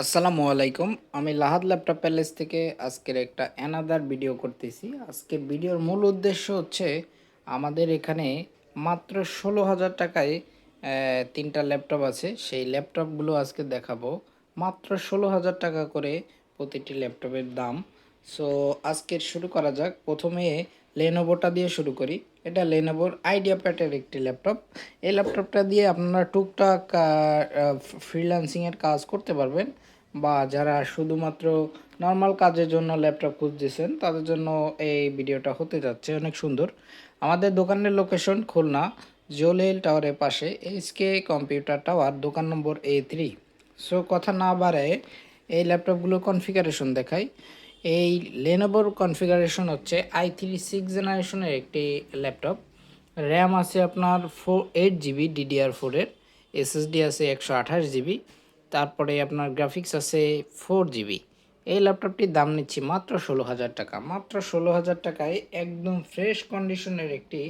আসসালামু আলাইকুম। আমি লাহাদ ল্যাপটপ প্যালেস থেকে আজকের একটা অ্যানাদার ভিডিও করতেছি। আজকের ভিডিওর মূল উদ্দেশ্য হচ্ছে আমাদের এখানে মাত্র ষোলো হাজার টাকায় তিনটা ল্যাপটপ আছে। সেই ল্যাপটপগুলো আজকে দেখাবো। মাত্র ষোলো হাজার টাকা করে প্রতিটি ল্যাপটপের দাম। সো আজকের শুরু করা যাক। প্রথমে লেনোভোটা দিয়ে শুরু করি। এটা লেনোভোর আইডিয়া প্যাটের একটি ল্যাপটপ এই ল্যাপটপটা দিয়ে আপনারা টুকটাক ফ্রিল্যান্সিংয়ের কাজ করতে পারবেন বা যারা শুধুমাত্র নর্মাল কাজের জন্য ল্যাপটপ খুঁজতেছেন, তাদের জন্য এই ভিডিওটা হতে যাচ্ছে অনেক সুন্দর। আমাদের দোকানের লোকেশন খুলনা জোলেল টাওয়ারের পাশে এইচকে কম্পিউটার টাওয়ার দোকান নম্বর এ থ্রি সো কথা না বাড়ায় এই ল্যাপটপগুলোর কনফিগারেশন দেখাই। এই লেনোভোর কনফিগারেশন হচ্ছে আই থ্রি সিক্স জেনারেশনের একটি ল্যাপটপ র্যাম আছে আপনার ফোর এইট জিবি ডিডিআর ফোরের এসএসডি আছে একশো আঠাশ জিবি তারপরে আপনার গ্রাফিক্স আছে ফোর জিবি এই ল্যাপটপটির দাম নিচ্ছি মাত্র ষোলো হাজার টাকা। মাত্র ষোলো হাজার টাকায় একদম ফ্রেশ কন্ডিশনের একটি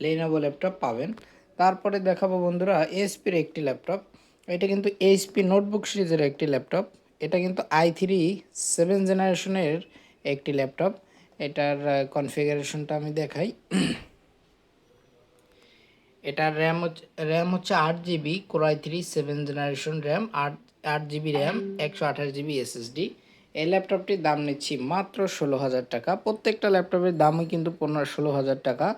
লেনোভো ল্যাপটপ পাবেন। তারপরে দেখাবো বন্ধুরা এসপির একটি ল্যাপটপ এটা কিন্তু এইচপি নোটবুক সিরিজের একটি ল্যাপটপ এটা কিন্তু আই থ্রি সেভেন জেনারেশনের একটি ল্যাপটপ এটার কনফিগারেশনটা আমি দেখাই। এটার র্যাম হচ্ছে র্যাম হচ্ছে আট GB core i three seven generation RAM আট আট জিবি র্যাম একশো আঠাশ জিবি এসএসডি এই ল্যাপটপটির দাম নিচ্ছি মাত্র ষোলো হাজার টাকা। প্রত্যেকটা ল্যাপটপের দামই কিন্তু পনেরো, ষোলো হাজার টাকা।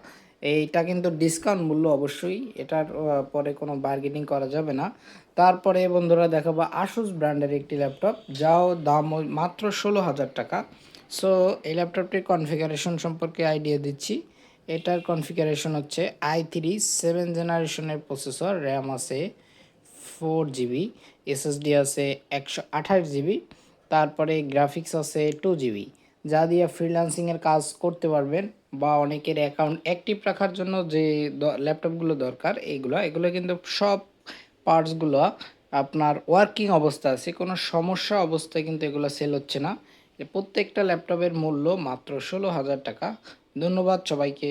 এইটা কিন্তু ডিসকাউন্ট মূল্য অবশ্যই। এটার পরে কোনো বার্গেনিং করা যাবে না। তারপরে বন্ধুরা দেখাবো আসুস ব্র্যান্ডের একটি ল্যাপটপ যাও দাম মাত্র ষোলো হাজার টাকা। সো এই ল্যাপটপটির কনফিগারেশন সম্পর্কে আইডিয়া দিচ্ছি। এটার কনফিগারেশন হচ্ছে আই থ্রি সেভেন জেনারেশনের প্রসেসর র্যাম আছে ফোর জিবি এসএসডি আছে একশো আঠাশ জিবি তারপরে গ্রাফিক্স আছে টু জিবি যা দিয়ে ফ্রিল্যান্সিংয়ের কাজ করতে পারবেন বা অনেকের অ্যাকাউন্ট অ্যাক্টিভ রাখার জন্য যে ল্যাপটপগুলো দরকার, এইগুলো, এগুলো কিন্তু সব পার্টসগুলো আপনার ওয়ার্কিং অবস্থা আছে, কোনো সমস্যা অবস্থায় কিন্তু এগুলো সেল হচ্ছে না। প্রত্যেকটা ল্যাপটপের মূল্য মাত্র ষোলো হাজার টাকা। ধন্যবাদ সবাইকে।